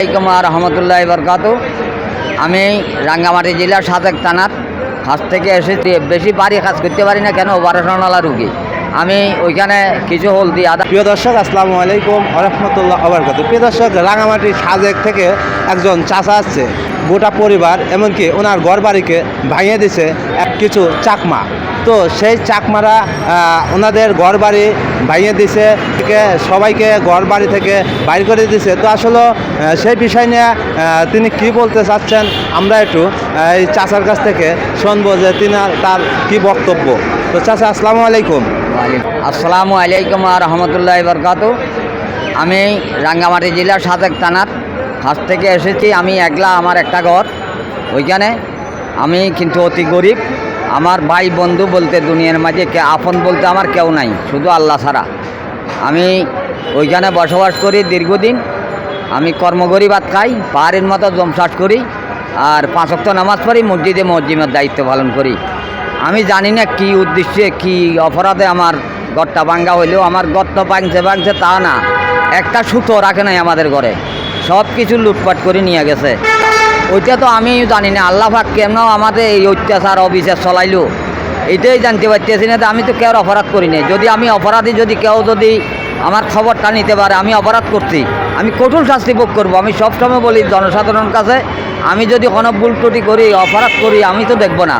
আলাইকুম রহমতুল্লাহ বরকাত আমি রাঙ্গামাটি জেলার সাদেক থানার কাছ থেকে এসেছি। বেশি বাড়ি কাজ করতে পারি না কেন? অপারেশনওয়ালা রুগী। আমি ওইখানে কিছু হলদি আদা প্রিয় দর্শক, আসসালামু আলাইকুম আরহামতুল্লাহ আবরকাত প্রিয় দর্শক রাঙামাটির সাজেক থেকে একজন চাষা আসছে। গোটা পরিবার, এমনকি ওনার ঘর বাড়িকে ভাঙিয়ে দিছে এক কিছু চাকমা। তো সেই চাকমারা ওনাদের ঘর বাড়ি ভাঙিয়ে দিছে সবাইকে ঘর বাড়ি থেকে বাইর করে দিছে। তো আসলে সেই বিষয় নিয়ে তিনি কি বলতে চাচ্ছেন, আমরা একটু এই চাচার কাছ থেকে শুনব যে তিনি তার কি বক্তব্য। তো চাচা, আসসালামু আলাইকুম। আসসালামু আলাইকুম আর রহমতুল্লাহ বরকাত। আমি রাঙ্গামাটি জেলার সাদেক থানার কাছ থেকে এসেছি। আমি একলা আমার একটা ঘর। ওইখানে আমি কিন্তু অতি গরিব। আমার ভাই বন্ধু বলতে দুনিয়ার মাঝে কে আপন বলতে আমার কেউ নাই, শুধু আল্লাহ ছাড়া। আমি ওইখানে বসবাস করি দীর্ঘদিন। আমি কর্মকরি ভাত খাই, পাহাড়ের মতো জমচাষ করি, আর পাঁচক্ত নামাজ পড়ি, মসজিদে মসজিদের দায়িত্ব পালন করি। আমি জানি না কি উদ্দেশ্যে, কি অপরাধে আমার গড়টা ভাঙ্গা হইলেও আমার গর্ত ভাঙছে ভাঙছে তা না। একটা সুতো রাখে নাই আমাদের ঘরে। সব কিছু লুটপাট করে নিয়ে গেছে। ওইটা তো আমি জানি না। আল্লাহ পাক কেন আমাদের এই অত্যাচার অবিচার চলাইলো। এটাই জানতে পারতেছি না আমি তো কেউ অপরাধ করি নাই। যদি আমি অপরাধী, যদি কেউ যদি আমার খবরটা নিতে পারে, আমি অপরাধ করছি। আমি কঠোর শাস্তি ভোগ করব। আমি সবসময় বলি, জনসাধারণের কাছে, আমি যদি কোনো ভুল করি, অপরাধ করি, আমি তো দেখব না।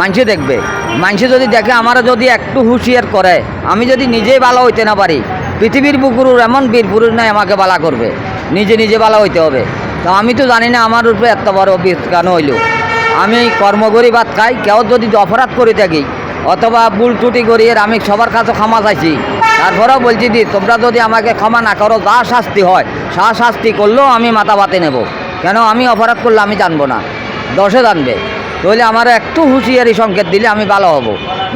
মানুষে দেখবে। মানুষে যদি দেখে, আমারও যদি একটু হুঁশিয়ার করে, আমি যদি নিজেই ভালো হইতে না পারি, পৃথিবীর বুকুরুর এমন বীর পুরুষ নাই আমাকে বালা করবে। নিজে নিজে ভালো হইতে হবে। তো আমি তো জানি না আমার উপরে এত বড় অভিযোগ কেন হইল। আমি কর্মকরি ভাত খাই, কেউ যদি অপরাধ করে থাকি, অথবা ভুল ত্রুটি করি, এর আমি সবার কাছে ক্ষমা চাইছি। তারপরেও বলছি, দি, তোমরা যদি আমাকে ক্ষমা না করো, যা শাস্তি হয়, সা শাস্তি করলেও আমি মাথা বাতে নেব। কেন আমি অপরাধ করলে আমি জানব না? দশে জানবে। তাহলে আমার একটু হুঁশিয়ারি সংকেত দিলে আমি ভালো হব।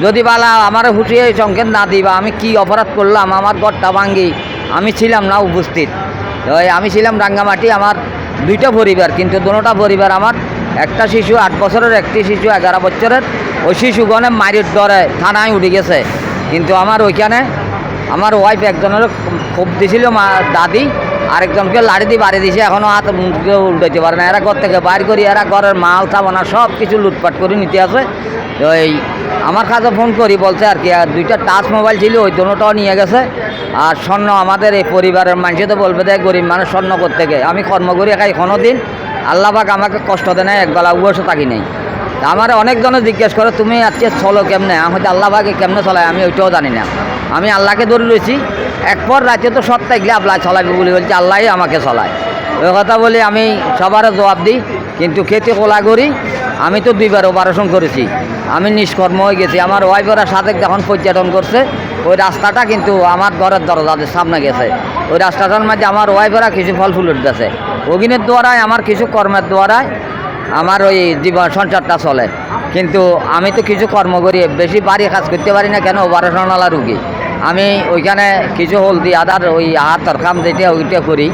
যদি বালা আমার হুঁশিয়ারি সংকেত না দিই বা আমি কি অপরাধ করলাম? আমার ঘরটা ভাঙ্গি। আমি ছিলাম না উপস্থিত। আমি ছিলাম রাঙ্গামাটি, আমার দুইটা পরিবার, কিন্তু দুটোটা পরিবার আমার, একটা শিশু আট বছরের, একটি শিশু এগারো বছরের। ওই শিশুগণে মারির ডরে থানায় উঠে গেছে। কিন্তু আমার ওইখানে আমার ওয়াইফ একজনের খুব দিছিল মা, দাদি। আরেকজনকে লাড়ি দিয়ে বাড়ি দিছে এখনও হাত মুখে উল্টাইতে পারে না। এরা ঘর থেকে বাইর করি, এরা ঘরের মাল থাবনা সব কিছু লুটপাট করে নিতে আসে। ওই আমার কাছে ফোন করি, বলছে আর কি, আর দুইটা টাচ মোবাইল ছিল, ওই দুটোটাও নিয়ে গেছে। আর স্বর্ণ আমাদের এই পরিবারের মানুষে তো বলবে দেয় গরিব মানুষ স্বর্ণ করতে গে। আমি কর্ম করি খাই কোনো দিন। আল্লাহবাক আমাকে কষ্ট দেয় নাই একবেলা উবসে থাকি নাই। আমার অনেকজনে জিজ্ঞেস করে, তুমি আজকে চলো কেমনে? আমি হয়তো আল্লাহবাকে কেমনে চলায়? আমি ওইটাও জানি না। আমি আল্লাহকে ধরে রয়েছি এক পর রাতে তো সব থাকলে আল্লাহ চলাবি বলে বলছি, আল্লাহই আমাকে চলায়। ওই কথা বলে আমি সবারও জবাব দিই, কিন্তু খেতে কোলা করি, আমি তো দুইবার অপারেশন করেছি। আমি নিষ্কর্ম হয়ে গেছি। আমার ওয়াইফেরা সাথে যখন পর্যটন করছে, ওই রাস্তাটা কিন্তু আমার ঘরের দরজাদের সামনে গেছে। ওই রাস্তাটার মাঝে আমার ওয়াইফেরা কিছু ফল ফুল উঠতেছে। অগ্নির দ্বারাই আমার কিছু কর্মের দ্বারাই আমার ওই জীবন সংসারটা চলে। কিন্তু আমি তো কিছু কর্ম করি, বেশি বাড়ি কাজ করতে পারি না কেন? অপারেশনালা রুগী। আমি ওইখানে কিছু হলদি, আদার, ওই হাত কাম যেটা ওইটা করি।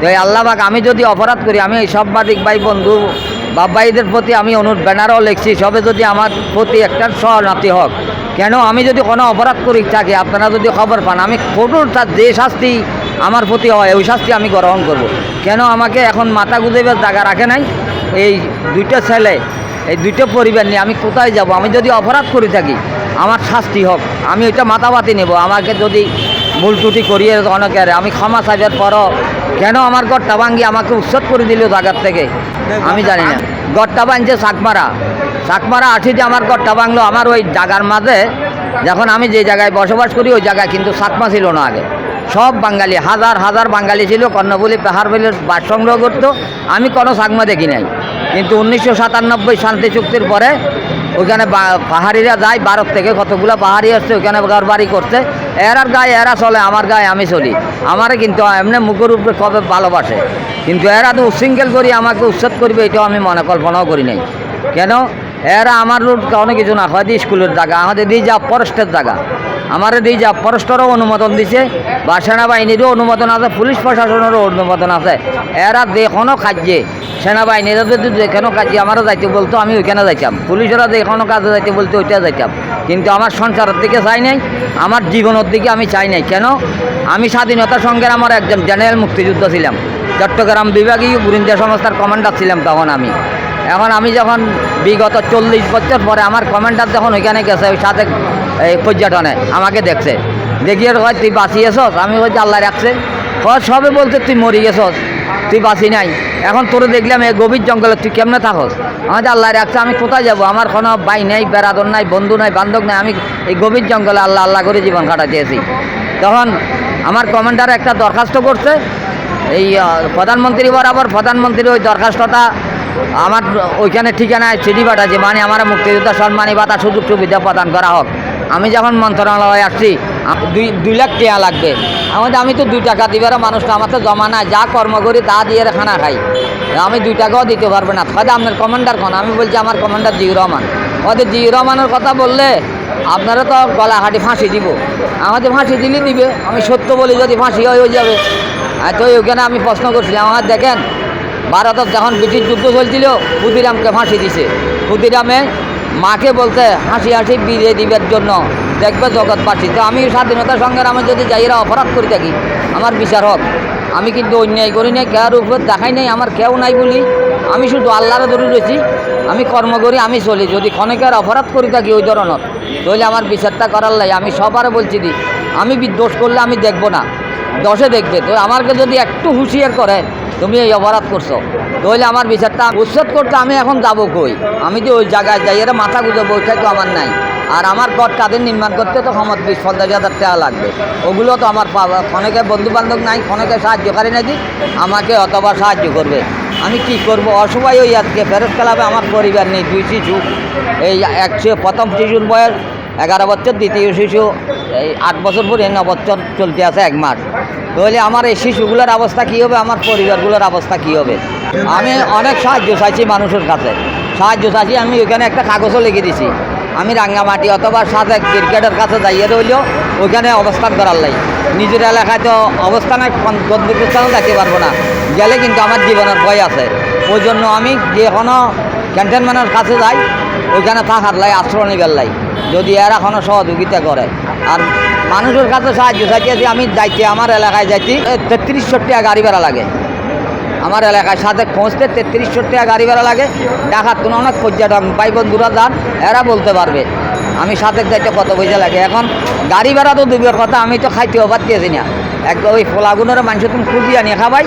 তো আল্লাহবাক আমি যদি অপরাধ করি, আমি এই সব বাদিক ভাই বন্ধু বাবাইদের প্রতি আমি অনুরোধ, ব্যানারও লিখছি, সবে যদি আমার প্রতি একটা শরণার্থী হোক। কেন? আমি যদি কোনো অপরাধ করি থাকি আপনারা যদি খবর পান, আমি কঠোর তার যে শাস্তি আমার প্রতি হয়, ওই শাস্তি আমি গ্রহণ করব। কেন? আমাকে এখন মাথা গুজেবার জায়গা রাখে নাই। এই দুইটা ছেলে, এই দুইটা পরিবার নিয়ে আমি কোথায় যাব? আমি যদি অপরাধ করে থাকি, আমার শাস্তি হোক। আমি ওইটা মাথাবাতি নেব। আমাকে যদি ভুল ত্রুটি করিয়ে অনেকের আমি ক্ষমা চাইবার পরও কেন আমার গড়টা ভাঙ্গি, আমাকে উচ্ছেদ করে দিল জায়গার থেকে? আমি জানি না। গড়টা ভাঙছে শাকমারা আঠি যে আমার গড়টা ভাঙলো। আমার ওই জায়গার মাঝে, যখন আমি যে জায়গায় বসবাস করি, ওই জায়গায় কিন্তু সাকমা ছিল না আগে। সব বাঙালি, হাজার হাজার বাঙালি ছিল কর্ণবলী পাহাড় বলে বাস সংগ্রহ করতো। আমি কোনো সাকমা দেখি নাই। কিন্তু উনিশশো সাতানব্বই শান্তি চুক্তির পরে ওইখানে পাহাড়িরা যায়, ভারত থেকে কতগুলো পাহাড়ি আসছে, ওইখানে ঘর বাড়ি করছে। এরার গায়ে এরা চলে, আমার গায়ে আমি চলি। আমারে কিন্তু এমনি মুখের উপরে কবে ভালোবাসে। কিন্তু এরা তো উশৃঙ্খল করি, আমাকে উচ্ছেদ করবে, এটাও আমি মনে কল্পনাও করি নাই। কেন? এরা আমার রুট কোনো কিছু না, হয়তো স্কুলের জায়গা, আমাদের দিয়ে যা ফরেস্টের জায়গা। আমার রিজার্ভ ফরেস্টরও অনুমোদন দিছে, বা সেনাবাহিনীরও অনুমোদন আছে, পুলিশ প্রশাসনেরও অনুমোদন আছে। এরা যে কোনো কাজে, সেনাবাহিনীরা যদি যে কোনো কাজে আমারও যাইতে বলতো, আমি ওইখানে যাইতাম। পুলিশেরা যে কোনো কাজে যাইতে বলতো ওইটা যাইতাম। কিন্তু আমার সংসারের দিকে চাই নাই, আমার জীবনের দিকে আমি চাই নাই। কেন? আমি স্বাধীনতা সংঘের আমার একজন জেনারেল মুক্তিযুদ্ধ ছিলাম। চট্টগ্রাম বিভাগীয় গুরিন্দা সংস্থার কমান্ডার ছিলাম তখন আমি। এখন আমি যখন বিগত চল্লিশ বছর পরে আমার কমান্ডার যখন ওইখানে গেছে, ওই সাথে এই পর্যটনে, আমাকে দেখছে। দেখিয়ে হয় তুই বাঁচিয়েছস আমি বলছি, আল্লাহ রাখছে। হয় সবে বলতে তুই মরি গেছস, তুই বাঁচি নাই। এখন তোরে দেখলাম এই গভীর জঙ্গলে তুই কেমনে থাকস? আমাদের আল্লাহ রাখছে, আমি কোথায় যাব? আমার কোনো ভাই নেই, বেড়াদর নাই, বন্ধু নাই, বান্ধব নাই। আমি এই গভীর জঙ্গলে আল্লাহ আল্লাহ করে জীবন কাটাতে এসি তখন আমার কমান্ডার একটা দরখাস্ত করছে। এই প্রধানমন্ত্রী বরাবর প্রধানমন্ত্রীর ওই দরখাস্তটা আমার ওইখানে ঠিকানায় চিঠি পাঠাচ্ছে মানে আমার মুক্তিযোদ্ধা সম্মানী ভাতা সুযোগ সুবিধা প্রদান করা হোক। আমি যখন মন্ত্রণালয়ে আসছি দুই দুই লাখ টাকা লাগবে। আমাদের আমি তো দুই টাকা দিবার মানুষটা, আমার তো জমা নাই। যা কর্ম করি, তা দিয়ে খানা খাই। আমি দুই টাকাও দিতে পারব না। তাহলে আপনার কমান্ডার কোন? আমি বলছি, আমার কমান্ডার জিউ রহমান। ওদের জিউ রহমানের কথা বললে আপনারা তো গলা হাঁটি ফাঁসি দিব। আমাদের ফাঁসি দিলে দিবে আমি সত্য বলি, যদি ফাঁসি হয়, হয়ে যাবে। তো ওইখানে আমি প্রশ্ন করছিলাম, আমার দেখেন ভারতত যখন ব্রিটিশ যুদ্ধ চলছিল, ক্ষুদিরামকে ফাঁসি দিছে। ক্ষুদিরামে মাকে বলতে হাসি হাসি বিয়ে দিবার জন্য দেখবে জগৎবাসী তো আমি স্বাধীনতার সঙ্গে আমি যদি যাই, এরা অপরাধ করে থাকি, আমার বিচার হোক। আমি কিন্তু অন্যায় করি নাই কেউর উপর দেখাই নাই, আমার কেউ নাই বলি। আমি শুধু আল্লাহরে ধরে রয়েছি, আমি কর্ম করি, আমি চলি। যদি ক্ষণিকের অপরাধ করে থাকি ওই ধরনের, তাহলে আমার বিচারটা করার লাই। আমি সবার বলছি দি, আমি দোষ করলে আমি দেখব না, দশে দেখবে। তো আমাকে যদি একটু হুঁশিয়ার করে, তুমি এই অপরাধ করছ। তাহলে আমার বিচারটা উচ্ছেদ করতে আমি এখন যাব কই? আমি যে ওই জায়গায় যাই, এরা মাথা গুঁজো বইটাই তো আমার নাই। আর আমার ঘর তাদের নির্মাণ করতে তো সমত বিশ পঞ্চাশ হাজার টাকা লাগবে। ওগুলো তো আমার ক্ষণকে বন্ধু বান্ধব নাই, ক্ষণকে সাহায্যকারী নাকি? আমাকে অথবা সাহায্য করবে। আমি কি করব? অসহায় ওই আজকে ফেরত খেলাবে আমার পরিবার নেই, দুই শিশু, এই একশো প্রথম শিশুর বয়স, এগারো বছর, দ্বিতীয় শিশু, এই আট বছর পরে ন বছর চলতে আছে এক মাস। তাহলে আমার এই শিশুগুলোর অবস্থা কী হবে? আমার পরিবারগুলোর অবস্থা কী হবে? আমি অনেক সাহায্য চাইছি মানুষের কাছে। সাহায্য চাইছি, আমি ওইখানে একটা কাগজও লিখে দিছি। আমি রাঙ্গামাটি অথবা সাথে ক্রিকেটের কাছে যাইয়ে রইলেও ওইখানে অবস্থান করার লাই। নিজের এলাকায় তো অবস্থানে গন্তব্যস্থানও দেখতে পারব না। গেলে কিন্তু আমার জীবনের ভয় আছে। ওই জন্য আমি যে কোনো ক্যান্টনমেন্টের কাছে যাই ওইখানে থাকার লাই, আশ্রয় নিবার লাই। যদি এরা কোনো সহযোগিতা করে। আর মানুষের কাছে সাহায্য চাইতেছি, আমি যাইতে, আমার এলাকায় যাইতে তেত্রিশশো টাকা গাড়ি ভাড়া লাগে। আমার এলাকায় সাথে পৌঁছতে তেত্রিশশো টাকা গাড়ি ভাড়া লাগে। ঢাকার তুলনায় অনেক পর্যটক, ভাই বন্ধুরা যান, এরা বলতে পারবে। আমি সাথে যাইতে কত পয়সা লাগে? এখন গাড়ি ভাড়া তো দুবের কথা, আমি তো খাইতে খাইতেও পারতেছি না। এক ওই ফোলাগুনের মাংস তুমি খুঁজিয়ে নিয়ে খাবাই।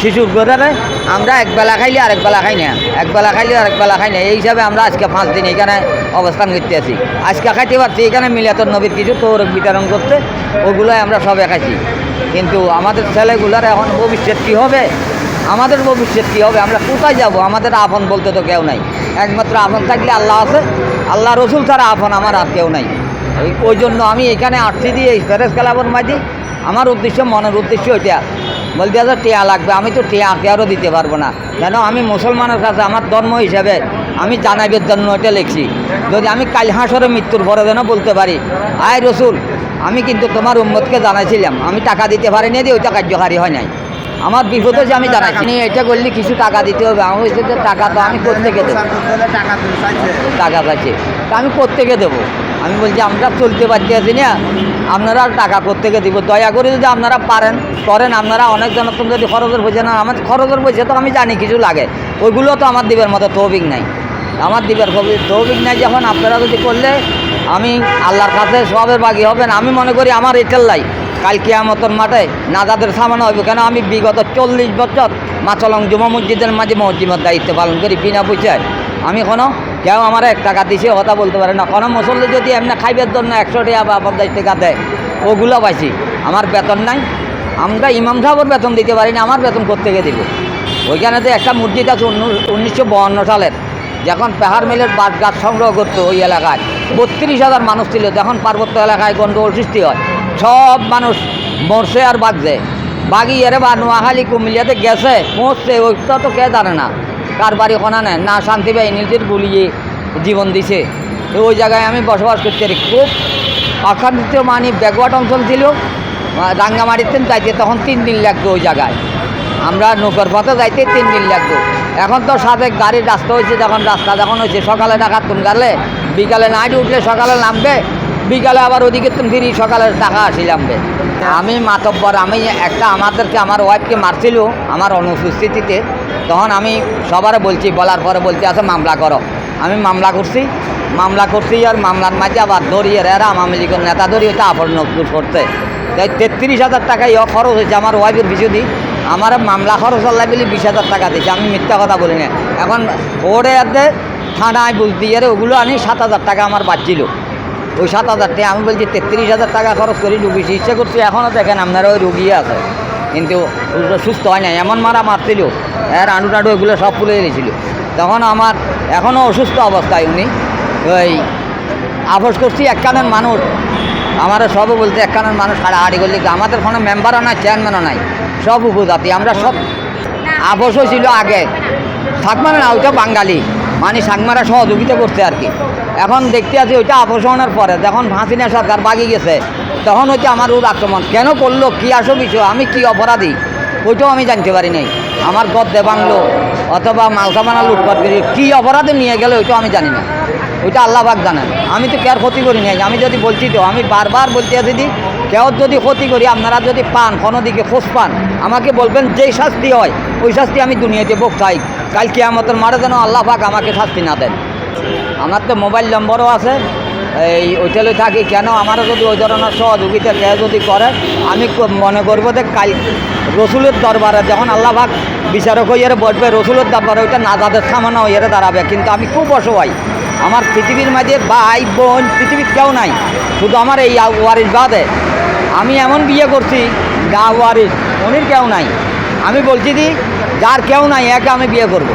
শিশুর ঘরে আমরা এক বেলা খাইলে আরেক বেলা খাই না। এক বেলা খাইলে আরেক বেলা খাই না। এই হিসাবে আমরা আজকে পাঁচ দিন এখানে অবস্থান করতে আছি আজকে খাইতে পারছি, এখানে মিলাতর নবীর কিছু তৌরক বিতরণ করতে, ওগুলোই আমরা সবে খাইছি। কিন্তু আমাদের ছেলেগুলার এখন ভবিষ্যৎ কী হবে? আমাদের ভবিষ্যৎ কী হবে? আমরা কোথায় যাব? আমাদের আপন বলতে তো কেউ নাই। একমাত্র আপন থাকলে আল্লাহ আছে। আল্লাহ রসুল ছাড়া আপন আমার আর কেউ নাই। ওই জন্য আমি এখানে আসছি দিয়ে ফেরেস খেলাবর মাঝি, আমার উদ্দেশ্য, মনের উদ্দেশ্য ওইটা বলতে আছে, টেয়া লাগবে। আমি তো টেয়া কেয়ারও দিতে পারব না। কেন আমি মুসলমানের কাছে আমার ধর্ম হিসাবে আমি জানাবের জন্য এটা লিখছি। যদি আমি কাল হাসরে মৃত্যুর পরে যেন বলতে পারি, আয় রসুল, আমি কিন্তু তোমার উম্মতকে জানাইছিলাম। আমি টাকা দিতে পারিনি দিয়ে ওইটা কার্যকারী হয় নাই। আমার বিপদে যে আমি জানাইছি আপনি এটা করলে কিছু টাকা দিতে হবে। আমি যে টাকা তো আমি প্রত্যেকে দেবো। টাকা পাচ্ছে তা আমি প্রত্যেকে দেবো। আমি বলছি, আমরা চলতে পারছি আছি না। আপনারা টাকা প্রত্যেকে দিব। দয়া করে যদি আপনারা পারেন, করেন। আপনারা অনেক জনত্ব যদি খরচের পয়সা না, আমার খরচের পয়সা তো আমি জানি কিছু লাগে। ওইগুলো তো আমার দিবের মতো তৌবিক নাই। আমার দিবের তৌবিক নাই যখন আপনারা যদি করলে আমি আল্লাহর কাছে সবের বাকি হবেন। আমি মনে করি আমার এটার লাই কাল কিয়ামতর মাঠে নাজাদের সামানো হবে কেন? আমি বিগত চল্লিশ বছর মাচলং জুমা মসজিদের মাঝে মসজিদের দায়িত্ব পালন করি বিনা পয়সায়। আমি কোনো, কেউ আমার এক টাকা দিছে, কথা বলতে পারে না। কোনো মুসল্লি যদি এমনি খাইবার জন্য একশো টাকা বা পঞ্চাশ টাকা দেয়, ওগুলো পাইছি। আমার বেতন নাই। আমরা ইমাম সাহেবের বেতন দিতে পারি না, আমার বেতন কোথেকে দিব? ওইখানে তো একটা মসজিদ আছে উনিশশো সালের। যখন পেহার মিলের বাস গাছ সংগ্রহ করতো ওই এলাকায়, বত্রিশ হাজার মানুষ ছিল, যখন পার্বত্য এলাকায় গন্ডগোল সৃষ্টি হয়, সব মানুষ মরছে আর বাগছে বাগি এরে বা নোয়াখালী কুমিল্লাতে গেছে পৌঁছছে ওইটা তো কে জানে না। কার বাড়ি কোনা নেয় না শান্তি বাহিনীদের গুলিয়ে জীবন দিছে। তো ওই জায়গায় আমি বসবাস করতে খুব অখানিত মানে ব্যাকওয়ার্ড অঞ্চল ছিল রাঙ্গামাটিতে যাইতে তখন তিন দিন লাগতো ওই জায়গায়। আমরা নৌকার পথে যাইতে তিন দিন লাগতো এখন তো সাথে গাড়ির রাস্তা হয়েছে, যখন রাস্তা যখন হয়েছে, সকালে টাকা তুন গালে, বিকালে নাইট উঠলে সকালে নামবে, বিকালে আবার ওদিকে তুমি ফিরি, সকালে টাকা আসি নামবে। আমি মাতব্বর, আমি একটা আমাদেরকে, আমার ওয়াইফকে মারছিল আমার অনুপস্থিতিতে। তখন আমি সবার বলছি, বলার পরে বলতে আছে, মামলা করো। আমি মামলা করছি মামলা করছি আর মামলার মাঝে আবার ধরিয়ে এরা আওয়ামী লীগের নেতা ধরি ওইটা আপন করতে। তাই তেত্রিশ হাজার টাকা ইয়ে খরচ হয়েছে আমার ওয়াইফের বিশুদি আমার মামলা খরচ আল্লাহ বলে বিশ হাজার টাকা দিয়েছে আমি মিথ্যা কথা বলি না এখন ওরে আদে থানায় বলতে ইয়ারে ওগুলো আনি, সাত হাজার টাকা আমার বাঁচছিল। ওই সাত হাজার টাকা, আমি বলছি, তেত্রিশ হাজার টাকা খরচ করি, রুগী চিকিৎসা করছি এখনও দেখেন আপনারা ওই রুগী আছে। কিন্তু সুস্থ হয় না এমন মারা মারছিল এর আঁটু টাঁটু এগুলো সব ফুলে গেছিল। তখন আমার এখনও অসুস্থ অবস্থায় উনি, ওই আপোষ করছি একখানের মানুষ আমার সব বলতে একখানের মানুষ হাড়াহাড়ি করলে আমাদের কোনো মেম্বারও নাই চেয়ারম্যানও নাই। সব উপজাতি, আমরা সব আপোষ হয়েছিল আগে। থাকবে না ওইটা বাঙালি। মানে সাংমারা সহযোগিতা করছে আর কি। এখন দেখতে আছি ওইটা হওয়ার পরে, যখন হাসিনা সরকার বাগি গেছে, তখন হচ্ছে আমার ওর আক্রমণ। কেন করল, কী আসো বিষয়, আমি কি অপরাধী? ওইটাও আমি জানতে পারি নাই। আমার গদ্দে বাংলো অথবা মালসামানা লুটপাট করি, কী অপরাধে নিয়ে গেলে, ওইটাও আমি জানি না। ওইটা আল্লাহ পাক জানেন। আমি তো কেয়ার ক্ষতি করি নাই। আমি যদি বলছি তো, আমি বারবার বলতে আছি দি, কেউ যদি ক্ষতি করি, আপনারা যদি পান, কোনো দিকে খোঁজ পান, আমাকে বলবেন যেই শাস্তি হয়, ওই শাস্তি আমি দুনিয়াতে ভোগ চাই। কাল কেয়ামতের মারে যেন আল্লাহ আমাকে শাস্তি না দেন। আমার তো মোবাইল নম্বরও আছে। এই হোটেলে থাকি কেন আমারও যদি ওই ধরনের সহযোগিতা কেউ যদি করে, আমি মনে করব যে কাল রসুলের দরবারে যখন আল্লাহ বিচারক হইয়ারে বসবে, রসুলের দরবারে ওইটা নাজাদের সামান্য হইয়ারে দাঁড়াবে। কিন্তু আমি খুব অসহায়। আমার পৃথিবীর মাঝে ভাই, বোন পৃথিবীর কেউ নাই। শুধু আমার এই ওয়ারিস বাদে। আমি এমন বিয়ে করছি, যা ওয়ারিস উনির কেউ নাই। আমি বলছি দি, যার কেউ নাই, একে আমি বিয়ে করব।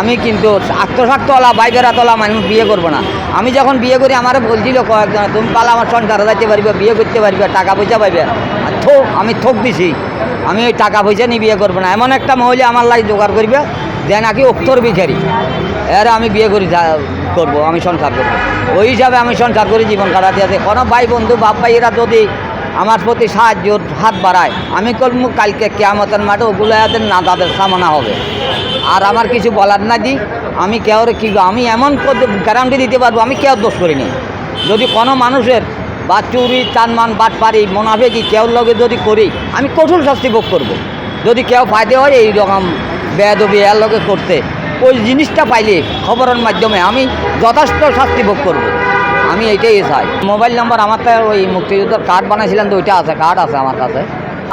আমি কিন্তু আত্মস্বার্থওয়ালা বাইবেরাতলা মানুষ, বিয়ে করব না। আমি যখন বিয়ে করি, আমার বলছিল কয়েকজন, তুমি পালা আমার সংসারে যাইতে পারবে, বিয়ে করতে পারবে, টাকা পয়সা পাইবে। থোক আমি থোক দিছি। আমি ওই টাকা পয়সা নিয়ে বিয়ে করব না। এমন একটা মহিলা আমার লাগে জোগাড় করবে, যে নাকি অক্ষর বিখারি। এর আমি বিয়ে করি করব, আমি সংসার করব। ওই হিসাবে আমি সংসার করি, জীবন কাটাতে আছে। কোনো ভাই বন্ধু, বাপ ভাইয়েরা যদি আমার প্রতি সাহায্য, হাত বাড়ায়, আমি করব, কালকে কেয়ামতের মাঠে ওগুলো এদের না, তাদের সামনা হবে। আর আমার কিছু বলার না দি, আমি কেউ কি আমি এমন গ্যারান্টি দিতে পারব, আমি কেউ দোষ করিনি। যদি কোনো মানুষের বা চুরি চানমান বাট পারি মোনাফেকি কেউ লগে যদি করি, আমি কঠোর শাস্তি ভোগ করব। যদি কেউ ফায়দে হয়, এই রকম বেদবি এর লগে করতে। ওই জিনিসটা পাইলে খবরের মাধ্যমে আমি যথেষ্ট শাস্তি ভোগ করব। আমি এইটাই চাই। মোবাইল নাম্বার আমার তো ওই মুক্তিযুদ্ধের কার্ড বানাইছিলাম তো, ওইটা আছে কার্ড আছে আমার কাছে।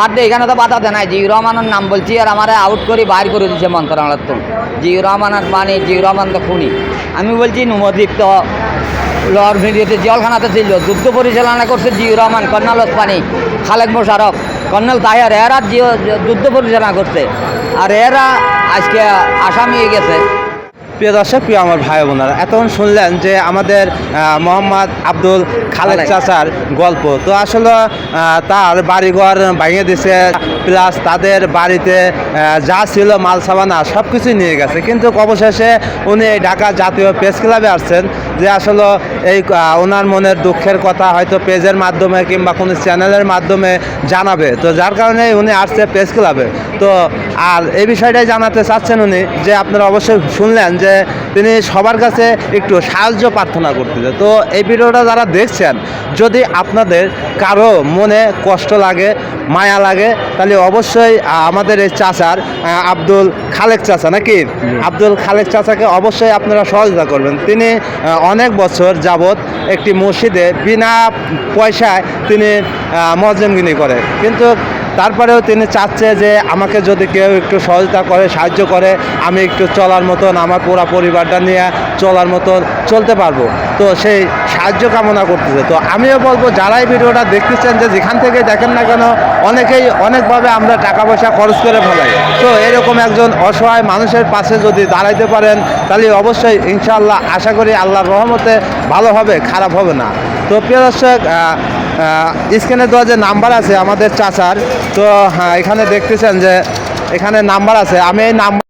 আর তো এখানে তো বাধা দেয় নাই। জিউ রহমানের নাম বলছি আর আমার আউট করে বাইর করে দিচ্ছে মন্ত্রণালয় তো জিউ রহমানের মানে জিউ রহমান তো খুনি। আমি বলছি নবদ্বীপ্ত লর ভিডিওতে জলখানাতে ছিল। যুদ্ধ পরিচালনা করছে জিউ রহমান কর্নাল ওসমানি খালেক মোশারফ। কর্নেল তাহার এরা যুদ্ধ পরিচালনা করছে। আর এরা আজকে আসামি হয়ে গেছে। প্রিয় দর্শক প্রিয় আমার ভাই বোনেরা এতক্ষণ শুনলেন যে আমাদের মোহাম্মদ আব্দুল খালেক। চাচার গল্প। তো আসলে তার বাড়িঘর ভেঙে দিছে প্লাস তাদের বাড়িতে যা ছিল মাল সাবানা সব কিছুই নিয়ে গেছে। কিন্তু অবশেষে উনি এই ঢাকা জাতীয় প্রেস ক্লাবে আসছেন যে আসলে এই ওনার মনের দুঃখের কথা হয়তো পেজের মাধ্যমে কিংবা কোনো চ্যানেলের মাধ্যমে জানাবে। তো যার কারণে উনি আসছে প্রেস ক্লাবে। তো আর এই বিষয়টাই জানাতে চাচ্ছেন উনি যে আপনারা অবশ্যই শুনলেন যে তিনি সবার কাছে একটু সাহায্য প্রার্থনা করতেছে। তো এই ভিডিওটা যারা দেখছেন যদি আপনাদের কারও মনে কষ্ট লাগে মায়া লাগে তাহলে অবশ্যই আমাদের এই চাচার আব্দুল খালেক চাচা নাকি? আব্দুল খালেক চাচাকে অবশ্যই আপনারা সহযোগিতা করবেন। তিনি অনেক বছর যাবৎ একটি মসজিদে বিনা পয়সায় তিনি মজলিমগিনি করে। কিন্তু তারপরেও তিনি চাচ্ছে যে আমাকে যদি কেউ একটু সহযোগিতা করে, সাহায্য করে, আমি একটু চলার মতন, আমার পুরা পরিবারটা নিয়ে চলার মতন চলতে পারব। তো সেই সাহায্য কামনা করতেছে। তো আমিও বলব, যারাই ভিডিওটা দেখতেছেন যে যেখান থেকে দেখেন না কেন, অনেকেই অনেকভাবে আমরা টাকা পয়সা খরচ করে ফেলাই। তো এরকম একজন অসহায় মানুষের পাশে যদি দাঁড়াইতে পারেন, তাহলে অবশ্যই ইনশাআল্লাহ আশা করি আল্লাহর রহমতে ভালো হবে, খারাপ হবে না। তো প্রিয় দর্শক স্ক্রিনে দেওয়া যে নাম্বার আছে আমাদের চাচার, তো হ্যাঁ এখানে দেখতেছেন যে এখানে নাম্বার আছে। আমি এই নাম্বার